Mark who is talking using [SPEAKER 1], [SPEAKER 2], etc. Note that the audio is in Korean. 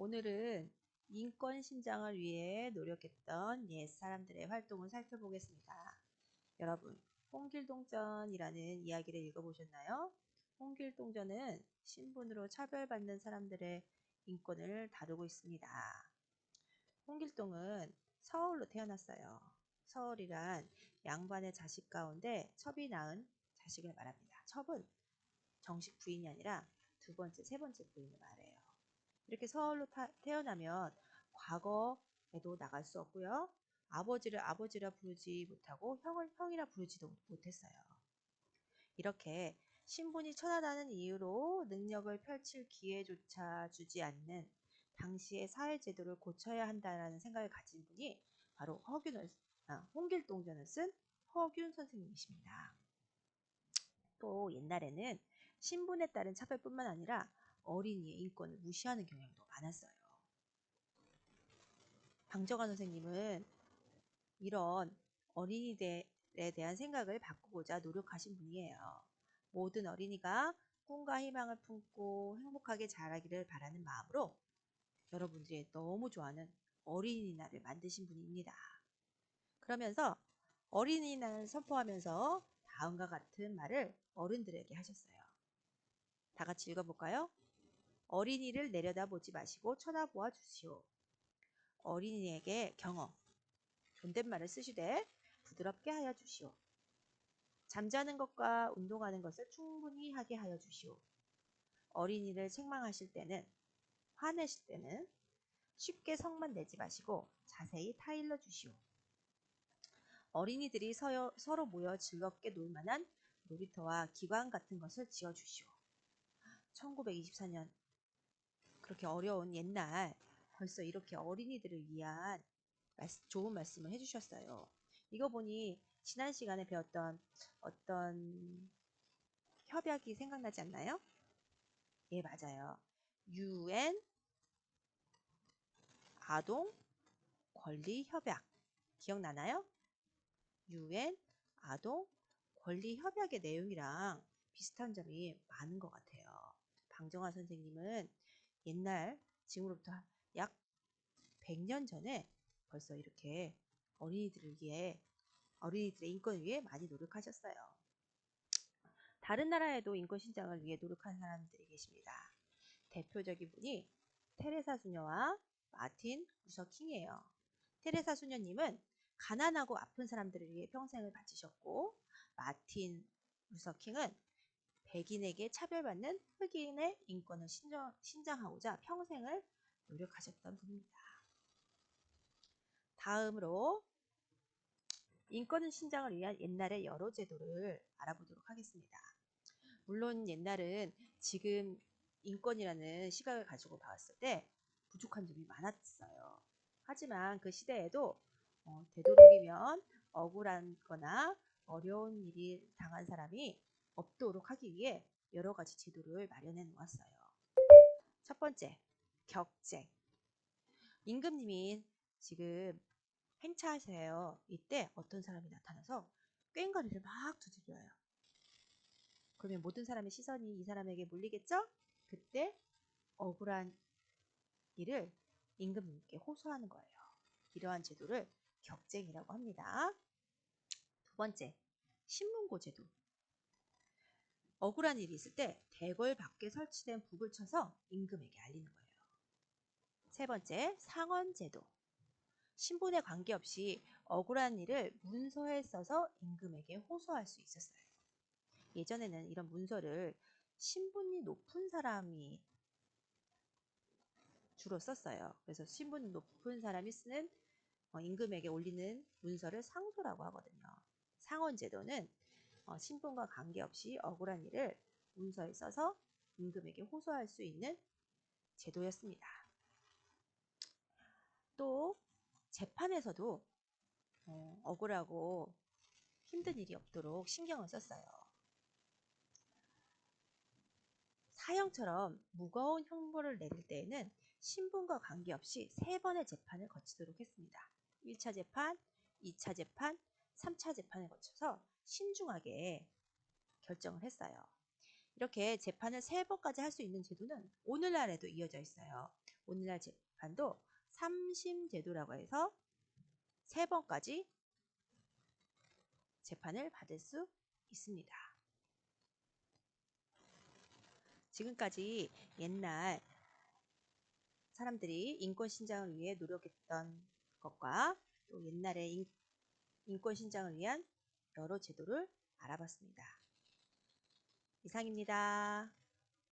[SPEAKER 1] 오늘은 인권 신장을 위해 노력했던 옛 사람들의 활동을 살펴보겠습니다. 여러분, 홍길동전이라는 이야기를 읽어보셨나요? 홍길동전은 신분으로 차별받는 사람들의 인권을 다루고 있습니다. 홍길동은 서울로 태어났어요. 서울이란 양반의 자식 가운데 첩이 낳은 자식을 말합니다. 첩은 정식 부인이 아니라 두 번째, 세 번째 부인을 말해요. 이렇게 서울로 타- 태어나면 과거에도 나갈 수 없고요. 아버지를 아버지라 부르지 못하고 형을 형이라 부르지도 못했어요. 이렇게 신분이 천하다는 이유로 능력을 펼칠 기회조차 주지 않는 당시의 사회제도를 고쳐야 한다는 생각을 가진 분이 바로 허균을, 아, 홍길동전을 쓴 허균 선생님이십니다. 또 옛날에는 신분에 따른 차별뿐만 아니라 어린이의 인권을 무시하는 경향도 많았어요. 방정환 선생님은 이런 어린이들에 대한 생각을 바꾸고자 노력하신 분이에요. 모든 어린이가 꿈과 희망을 품고 행복하게 자라기를 바라는 마음으로 여러분들이 너무 좋아하는 어린이날을 만드신 분입니다. 그러면서 어린이날을 선포하면서 다음과 같은 말을 어른들에게 하셨어요. 다 같이 읽어볼까요? 어린이를 내려다보지 마시고 쳐다보아 주시오. 어린이에게 경어, 존댓말을 쓰시되 부드럽게 하여 주시오. 잠자는 것과 운동하는 것을 충분히 하게 하여 주시오. 어린이를 책망하실 때는, 화내실 때는 쉽게 성만 내지 마시고 자세히 타일러 주시오. 어린이들이 서요, 서로 모여 즐겁게 놀 만한 놀이터와 기관 같은 것을 지어 주시오. 1924년 그렇게 어려운 옛날 벌써 이렇게 어린이들을 위한 말씀- 좋은 말씀을 해주셨어요. 이거 보니 지난 시간에 배웠던 어떤 협약이 생각나지 않나요? 예, 맞아요. UN 아동 권리 협약 기억나나요? UN 아동 권리 협약의 내용이랑 비슷한 점이 많은 것 같아요. 방정화 선생님은 옛날 지금으로부터 약 100년 전에 벌써 이렇게 어린이들을 위해 어린이들의 인권을 위해 많이 노력하셨어요. 다른 나라에도 인권 신장을 위해 노력한 사람들이 계십니다. 대표적인 분이 테레사 수녀와 마틴 루서 킹이에요. 테레사 수녀님은 가난하고 아픈 사람들을 위해 평생을 바치셨고 마틴 루서 킹은 백인에게 차별받는 흑인의 인권을 신정, 신장하고자 평생을 노력하셨던 분입니다. 다음으로 인권 신장을 위한 옛날의 여러 제도를 알아보도록 하겠습니다. 물론 옛날은 지금 인권이라는 시각을 가지고 봤을 때 부족한 점이 많았어요. 하지만 그 시대에도 어, 되도록이면 억울한 거나 어려운 일이 당한 사람이 없도록 하기 위해 여러 가지 제도를 마련해 놓았어요. 첫 번째, 격쟁. 임금님이 지금 행차하세요. 이때 어떤 사람이 나타나서 꽹과리를 막 두드려요. 그러면 모든 사람의 시선이 이 사람에게 몰리겠죠? 그때 억울한 일을 임금님께 호소하는 거예요. 이러한 제도를 격쟁이라고 합니다. 두 번째, 신문고 제도. 억울한 일이 있을 때 대궐 밖에 설치된 북을 쳐서 임금에게 알리는 거예요. 세 번째, 상원 제도. 신분에 관계없이 억울한 일을 문서에 써서 임금에게 호소할 수 있었어요. 예전에는 이런 문서를 신분이 높은 사람이 주로 썼어요. 그래서 신분 높은 사람이 쓰는 어, 임금에게 올리는 문서를 상소라고 하거든요. 상원 제도는 어, 신분과 관계없이 억울한 일을 문서에 써서 임금에게 호소할 수 있는 제도였습니다. 또 재판에서도 어, 억울하고 힘든 일이 없도록 신경을 썼어요. 사형처럼 무거운 형벌을 내릴 때에는 신분과 관계없이 세 번의 재판을 거치도록 했습니다. 1차 재판, 2차 재판, 3차 재판을 거쳐서 신중하게 결정을 했어요. 이렇게 재판을 세 번까지 할 수 있는 제도는 오늘날에도 이어져 있어요. 오늘날 재판도 삼심 제도라고 해서 세 번까지 재판을 받을 수 있습니다. 지금까지 옛날 사람들이 인권 신장을 위해 노력했던 것과 또 옛날의 인, 인권 신장을 위한 여러 제도를 알아봤습니다. 이상입니다.